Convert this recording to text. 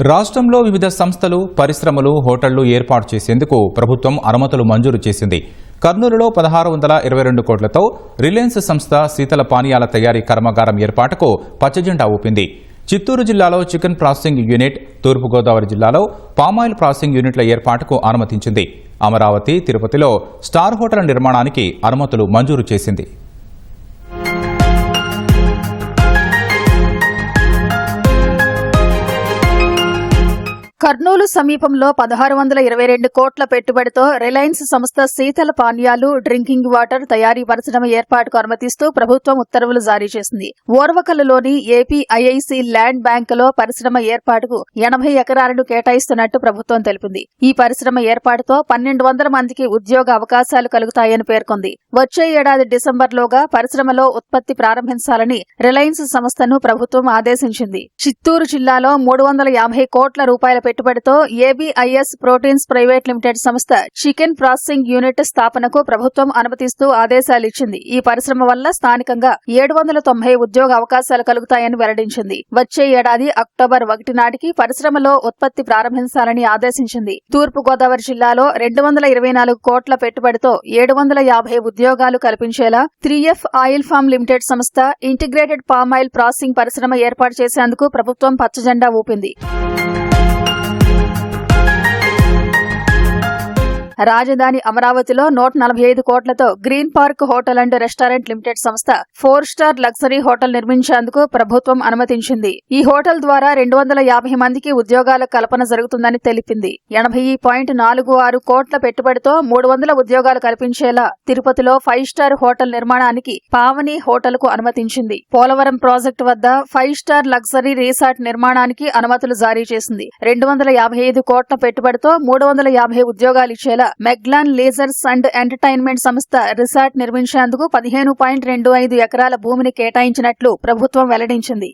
రాష్ట్రంలో వివిధ సంస్థలు పరిశ్రమలు హోటళ్ళు ఏర్పాటు చేసేందుకు ప్రభుత్వం అనుమతులు మంజూరు చేసింది. కర్నూలులో పదహారు వందల ఇరవై రెండు కోట్లతో రిలయన్స్ సంస్థ శీతల పానీయాల తయారీ కర్మాగారం ఏర్పాటుకు పచ్చజెండా ఊపింది. చిత్తూరు జిల్లాలో చికెన్ ప్రాసెసింగ్ యూనిట్ తూర్పుగోదావరి జిల్లాలో పామాయిల్ ప్రాసెసింగ్ యూనిట్ల ఏర్పాటుకు అనుమతించింది. అమరావతి తిరుపతిలో స్టార్ హోటల్ నిర్మాణానికి అనుమతులు మంజూరు చేసింది. కర్నూలు సమీపంలో పదహారు వందల ఇరవై రెండు కోట్ల పెట్టుబడితో రిలయన్స్ సంస్థ శీతల పానీయాలు డ్రింకింగ్ వాటర్ తయారీ పరిశ్రమ ఏర్పాటుకు అనుమతిస్తూ ప్రభుత్వం ఉత్తర్వులు జారీ చేసింది. ఓర్వకల్లులోని ఏపీ ఐఐసి ల్యాండ్ బ్యాంకులో పరిశ్రమ ఏర్పాటుకు ఎనభై ఎకరాలను కేటాయిస్తున్నట్టు ప్రభుత్వం తెలిపింది. ఈ పరిశ్రమ ఏర్పాటుతో పన్నెండు వందల మందికి ఉద్యోగ అవకాశాలు కలుగుతాయని పేర్కొంది. వచ్చే ఏడాది డిసెంబర్లోగా పరిశ్రమలో ఉత్పత్తి ప్రారంభించాలని రిలయన్స్ సంస్థను ప్రభుత్వం ఆదేశించింది. చిత్తూరు జిల్లాలో మూడు వందల యాభై కోట్ల రూపాయల పెట్టుబడితో ఏబీఐఎస్ ప్రోటీన్స్ ప్రైవేట్ లిమిటెడ్ సంస్థ చికెన్ ప్రాసెసింగ్ యూనిట్ స్థాపనకు ప్రభుత్వం అనుమతిస్తూ ఆదేశాలు ఇచ్చింది. ఈ పరిశ్రమ వల్ల స్థానికంగా ఏడు వందల తొంభై ఉద్యోగ అవకాశాలు కలుగుతాయని వెల్లడించింది. వచ్చే ఏడాది అక్టోబర్ ఒకటి నాటికి పరిశ్రమలో ఉత్పత్తి ప్రారంభించాలని ఆదేశించింది. తూర్పు గోదావరి జిల్లాలో రెండు వందల ఇరవై నాలుగు కోట్ల పెట్టుబడితో ఏడు వందల యాభై ఉద్యోగాలు కల్పించేలా three F oil farm limited సంస్థ ఇంటిగ్రేటెడ్ పామ్ ఆయిల్ ప్రాసెసింగ్ పరిశ్రమ ఏర్పాటు చేసేందుకు ప్రభుత్వం పచ్చజెండా ఊపింది. రాజధాని అమరావతిలో నూట నలభై ఐదు కోట్లతో Green Park hotel and restaurant limited సంస్థ ఫోర్ స్టార్ లగ్జరీ హోటల్ నిర్మించేందుకు ప్రభుత్వం అనుమతించింది. ఈ హోటల్ ద్వారా రెండు వందల యాభై మందికి ఉద్యోగాల కల్పన జరుగుతుందని తెలిపింది. ఎనభై పాయింట్ నాలుగు ఆరు కోట్ల పెట్టుబడితో మూడు వందల ఉద్యోగాలు కల్పించేలా తిరుపతిలో ఫైవ్ స్టార్ హోటల్ నిర్మాణానికి పావని హోటల్కు అనుమతించింది. పోలవరం ప్రాజెక్టు వద్ద ఫైవ్ స్టార్ లగ్జరీ రీసార్ట్ నిర్మాణానికి అనుమతులు జారీ చేసింది. రెండు వందల యాభై ఐదు కోట్ల పెట్టుబడితో మూడు వందల యాభై ఉద్యోగాలు ఇచ్చేలా మెగ్లాన్ లేజర్స్ అండ్ ఎంటర్టైన్మెంట్ సంస్థ రిసార్ట్ నిర్మించేందుకు పదిహేను పాయింట్ రెండు ఐదు ఎకరాల భూమిని కేటాయించినట్లు ప్రభుత్వం వెల్లడించింది.